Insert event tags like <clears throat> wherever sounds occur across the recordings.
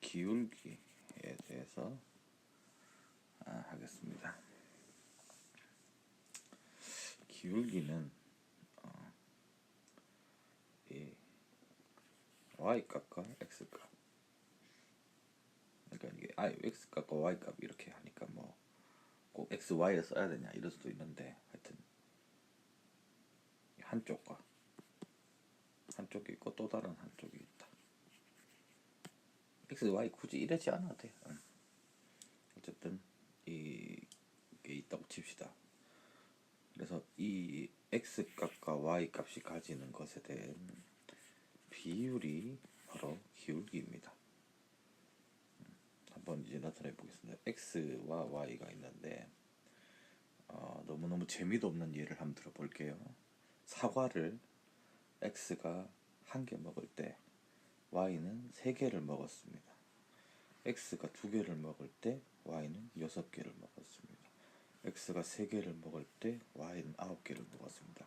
기울기에 대해서 아, 하겠습니다. 기울기는 어, 이 y 값과 x 값 그러니까 이게 i x 값과 y 값 이렇게 하니까 뭐 꼭 x, y를 써야 되냐 이럴 수도 있는데 하여튼 한쪽과 한쪽이 있고 또 다른 한쪽이. X, y 굳이 이러지 않아도 돼. 응. 어쨌든 이- 이게 있다고 칩시다. 그래서 이 x 값과 y 값이 가지는 것에 대한 비율이 바로 기울기입니다. 음, 한번 이제 나타내 보겠습니다. x와 y가 있는데 어, 너무너무 재미도 없는 예를 한번 들어볼게요. 사과를 x가 한 개 먹을 때 y는 세 개를 먹었습니다. x가 두 개를 먹을 때 y는 여섯 개를 먹었습니다. x가 세 개를 먹을 때 y는 아홉 개를 먹었습니다.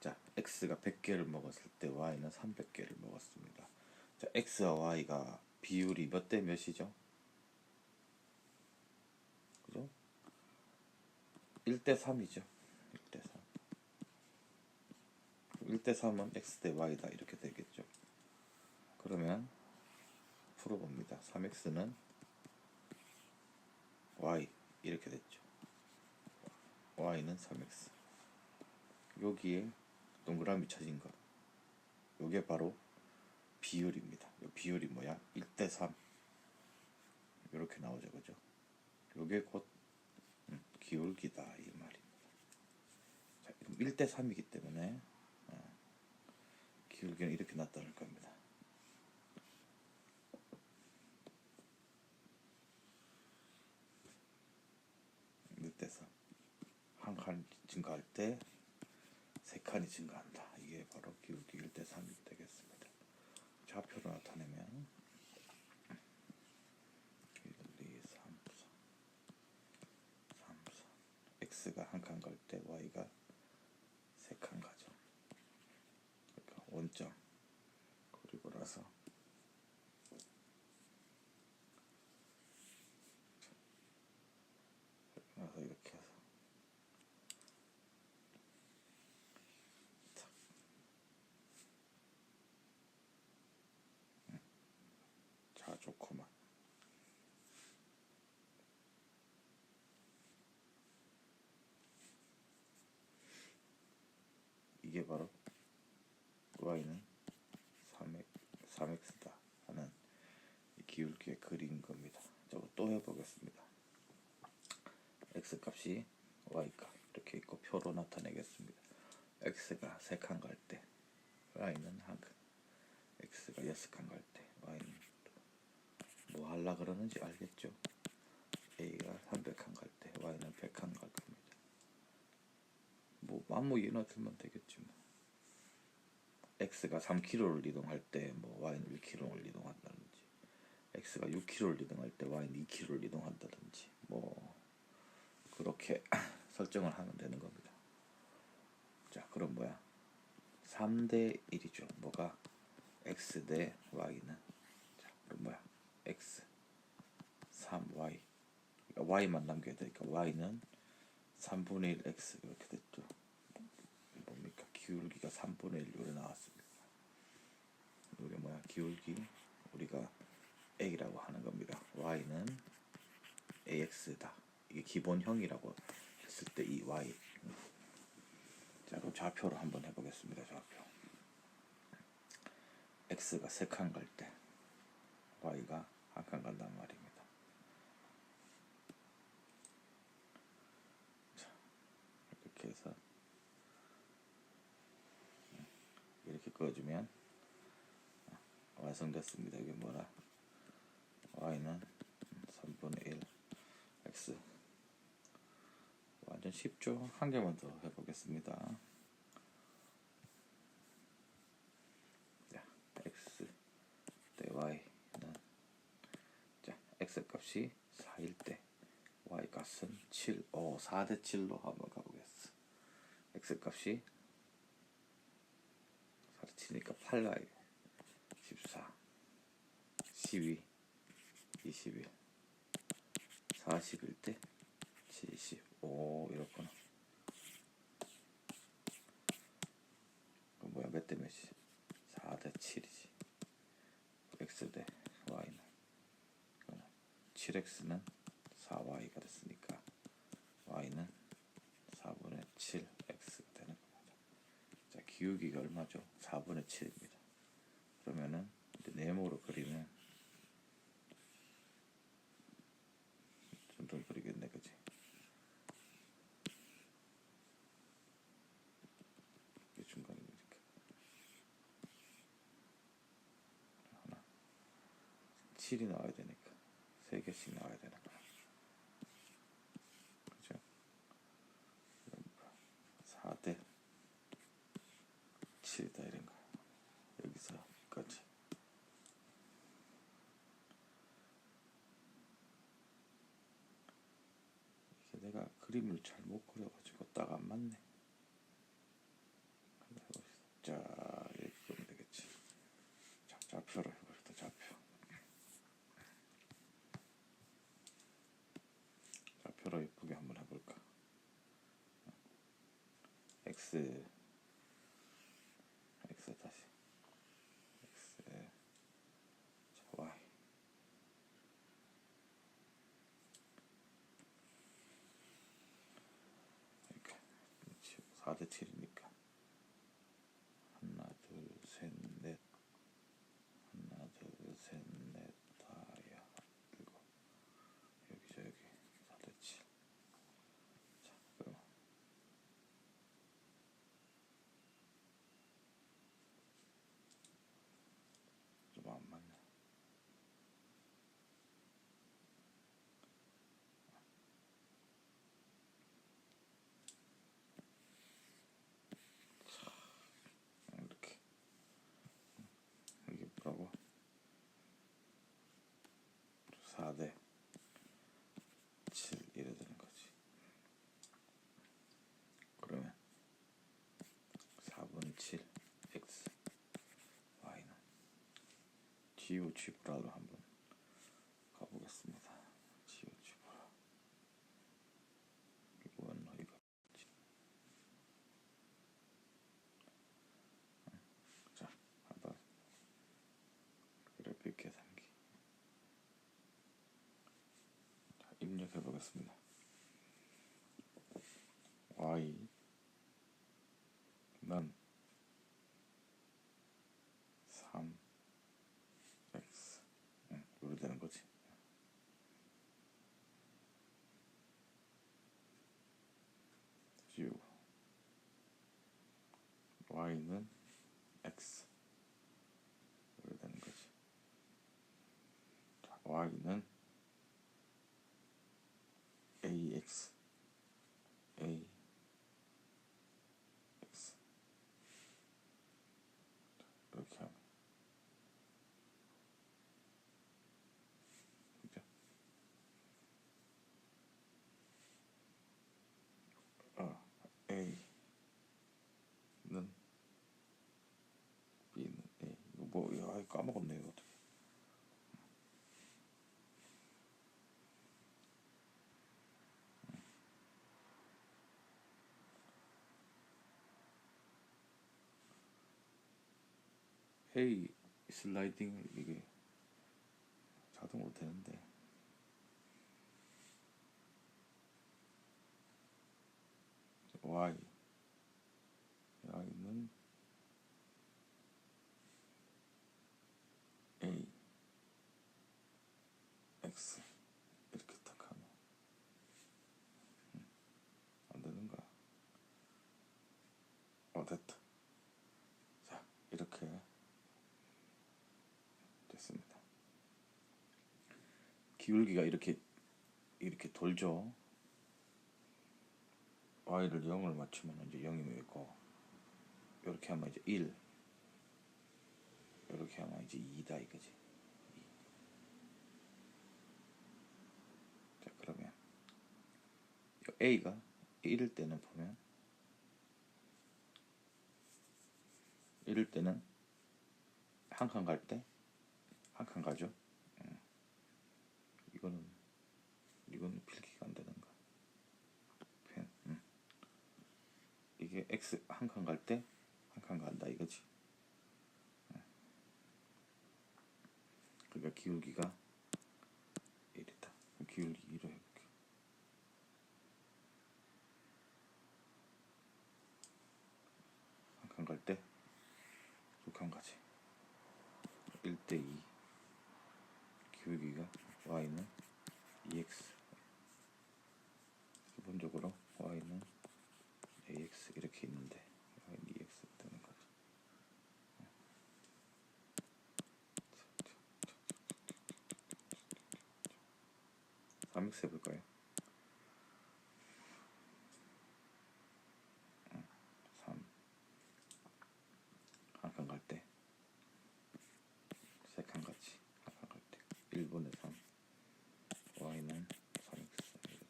자, x가 100개를 먹었을 때 y는 300개를 먹었습니다. 자, x와 y가 비율이 몇 대 몇이죠? 그죠? 1대 3이죠. 1대 3. 1대 3은 x 대 y다 이렇게 되겠죠. 그러면 풀어봅니다. 3x는 y 이렇게 됐죠. y는 3x. 여기에 동그라미 쳐진 거. 요게 바로 비율입니다. 요 비율이 뭐야? 1대 3. 이렇게 나오죠. 그죠? 요게 곧 음, 기울기다 이 말입니다. 자, 그럼 1대 3이기 때문에 어, 기울기는 이렇게 나타날 겁니다. 일대 3. 한 칸 증가할 때 세 칸이 증가한다. 이게 바로 기울기 1대 3이 되겠습니다. 좌표로 나타내면 1, 2, 3, 4, 3, 4. x가 한 칸 갈 때 y가 세 칸 가죠. 그러니까 원점 그리고 나서 나서 이렇게 해서 탁. 음. 자 좋구만 이게 바로 y는 3x, 3x다 하는 이 기울기의 그린 겁니다. 저거 또 해보겠습니다. x 값이 y 값 이렇게 있고 표로 나타내겠습니다. x가 세칸갈 때 y는 한 칸, x가 여섯 칸갈 때 y는 뭐 하려 그러는지 알겠죠? a가 300칸 갈 때 y는 100칸 갈 겁니다. 뭐 아무 예나 들면 되겠지 뭐. x가 3km를 이동할 때 뭐 y는 1km를 이동한다든지 x가 6km를 이동할 때 y는 2km를 이동한다든지 뭐 그렇게 <clears throat> 설정을 하면 되는 겁니다. 자, 그럼 뭐야? 3대 1이죠. 뭐가? x 대 y는 자, 그럼 뭐야? x 3y 그러니까 y만 남겨야 되니까 y는 3분의 1 x 이렇게 됐죠. 뭡니까? 기울기가 3분의 1 요래 나왔습니다. 이게 뭐야? 기울기 우리가 a라고 하는 겁니다. y는 ax다. 이게 기본형이라고 했을 때 이 y. 자, 그럼 좌표로 한번 해보겠습니다. 좌표. x가 세칸갈 때, y가 한 칸 간단 말입니다. 자, 이렇게 해서 이렇게 그어주면 완성됐습니다. 이게 뭐라? y는 3분의 1 x 완전 쉽죠? 한 개만 더 해보겠습니다. 자, x 대 y는 자, x 값이 4일 때 y 값은 7, 오, 4대 7로 한번 가보겠어. x 값이 4대 7이니까 8 나요. 14, 12, 21 41대 75 이렇구나. 그 뭐야 몇 대 몇이지? 4대 7이지. X 대 y는 7x는 4y가 됐으니까 y는 4분의 7x가 되는 겁니다. 자, 기울기가 얼마죠? 4분의 7입니다. 그러면은 네모로 그리면 좀더 그리겠네, 그지? 이게 중간이니까 하나 7이 나와야 되니까 세 개씩 나와야 되는 거야. 그죠? 그러니까 4대 7이다 이런 거. 여기서까지. 이게 내가 그림을 잘못 그려가지고 딱 안 맞네. 한번 해봅시다. 자, 이렇게 그리면 되겠지. 자, 좌표로 해봅시다. 좌표. 좌표로 예쁘게 한번 해볼까? X X 다시 X 자 Y 이렇게 4대 7이니까 하나 둘셋넷 하나 둘셋넷 다야 일곱 여기죠 여기 4대 7 자, 그럼 좀 안 맞네. 자, 이렇게 이게 뭐라고? 4대 7 이래 되는 거지. 그러면 4분 7 x y는 지오 지브라로 한번 가보겠습니다. 지오 지브라 이건 어디가. 자 한번 그래픽 계산기 자, 입력해 보겠습니다. y 는3 x 응, 이렇게 되는 거지. 지우 y는 x 이렇게 되는 거지. 자, y는 ax a x. 이렇게 하면 그죠? 어, A는 B는 A. 이거 뭐 야, 까먹었네 어 A 슬라이딩을 이게 자동으로 되는데. Y Y는 A. X. 이렇게 딱 하면. 음, 안 되는가? 어 됐다. 자 이렇게 됐습니다. 기울기가 이렇게 이렇게 돌죠. y를 0을 맞추면 이제 0이 되고 이렇게 하면 이제 1 이렇게 하면 이제 2다 이거지. 2. 자 그러면 이 a가 1일 때는 보면 1일 때는 한 칸 갈 때 한 칸 가죠. 음. 이게 x 한 칸 갈 때 한 칸 간다 이거지. 예. 그러니까 기울기가 1이다. 기울기 2로 해볼게. 한 칸 갈 때 두 칸 가지. 1대 2. 기울기가 y는 2x. 기본적으로 y는 ax 이렇게 있는데 y는 2x 되는 거지. 3x 해볼까요? 3 한 칸 갈 때 세 칸 같이 한 칸 갈 때 1분의 3 y는 3x 이렇게 되는 거.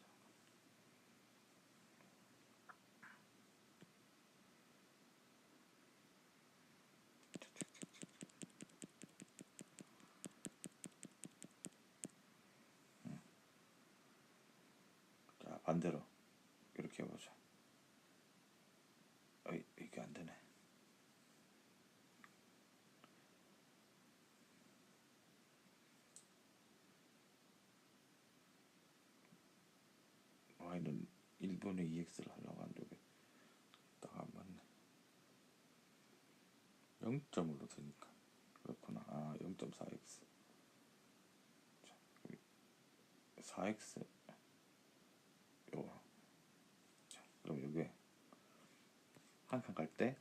자 반대로 이렇게 해보자. 어이 이게 안 되네. y는 1분의 2x를 하려고 하는데 왜딱안 맞네. 0점으로 되니까 그렇구나. 아 0.4x. 자, 여기 4x 요. 자, 그럼 여기 한칸 갈 때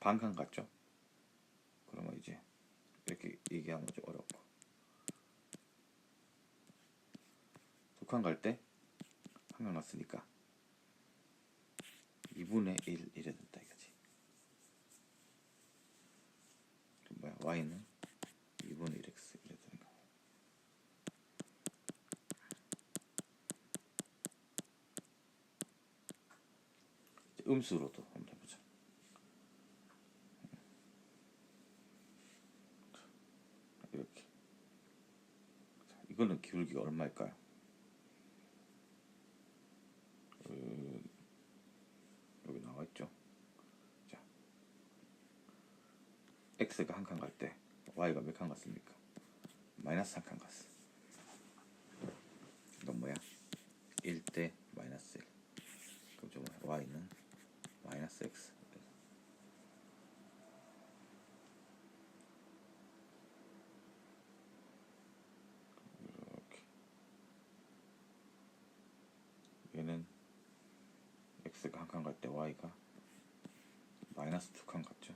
반 칸 갔죠? 그러면 이제 이렇게 얘기하면 좀 어렵고 두 칸 갈 때 한 칸 갔으니까 2분의 1 이래 된다 이거지. 뭐야? y는 2분의 1x 이래 되는 거야. 이제 음수로도 한번 해보자. 이렇게. 자, 이거는 기울기가 얼마일까요? 어, 여기 나와 있죠. 자, x가 한 칸 갈 때 y가 몇 칸 갔습니까? 마이너스 한 칸 갔어. 이건 뭐야? 1대 마이너스 1. 그럼 좀 y는 마이너스 x. 이렇게. 얘는 x가 한 칸 갈 때 y가 마이너스 두칸 갔죠.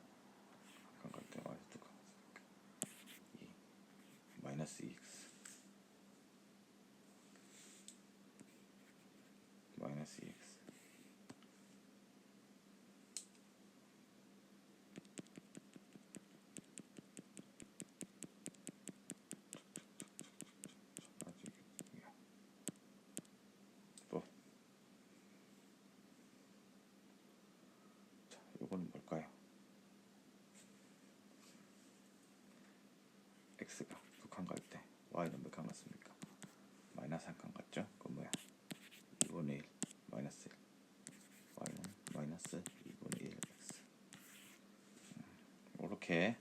한 칸 갈 때 마이너스 두2 마이너스 2x 마이너스 2x 또 자, 이거는 뭘까요? x가 두칸갈때 y는 몇칸 갔습니까? 마이너스 한칸 갔죠? 그건 뭐야? 2분의 1 마이너스 1 y는 마이너스 2분의 1 x 이렇게